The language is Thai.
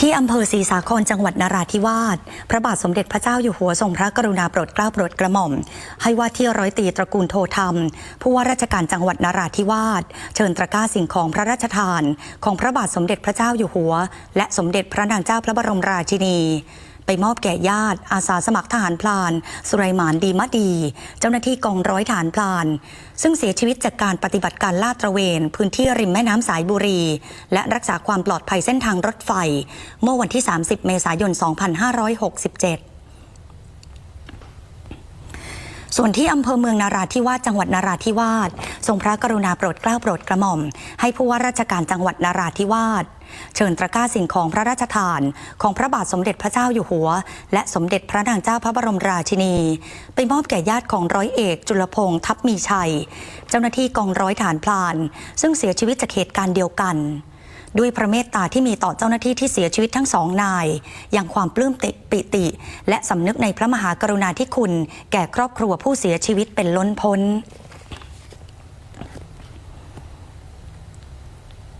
ที่อำเภอศรีสาครจังหวัดนราธิวาส พระบาทสมเด็จพระเจ้าอยู่หัวทรงพระกรุณาโปรดเกล้าโปรดกระหม่อม ให้ว่าที่ร้อยตีตระกูลโทธรรม ผู้ว่าราชการจังหวัดนราธิวาส เชิญตะก้าสิ่งของพระราชทาน ของพระบาทสมเด็จพระเจ้าอยู่หัว และสมเด็จพระนางเจ้าพระบรมราชินี ไปมอบแก่ญาติ อาสาสมัครทหารพลาน สุไรหมานดีมะดี เจ้าหน้าที่กองร้อยฐานพลาน ซึ่งเสียชีวิตจากการปฏิบัติการลาดตระเวน พื้นที่ริมแม่น้ำสายบุรี และรักษาความปลอดภัยเส้นทางรถไฟ เมื่อวันที่ 30 เมษายน 2567 ส่วนที่อำเภอเมืองนาราธิวาสจังหวัดนาราธิวาสทรงพระกรุณาโปรดเกล้าโปรดกระหม่อม ให้ผู้ว่าราชการจังหวัดนาราธิวาสเชิญตะกร้าสิ่งของพระราชทาน ของพระบาทสมเด็จพระเจ้าอยู่หัว และสมเด็จพระนางเจ้าพระบรมราชินี ไปมอบแก่ญาติของร้อยเอก จุลพงษ์ทัพมีชัย เจ้าหน้าที่กองร้อยฐานพลาน ซึ่งเสียชีวิตจากเหตุการณ์เดียวกัน ด้วยพระเมตตาที่มีต่อเจ้าหน้าที่ที่เสียชีวิตทั้งสองนาย อย่างความปลื้มติปิติ และสำนึกในพระมหากรุณาธิคุณ แก่ครอบครัวผู้เสียชีวิตเป็นล้นพ้น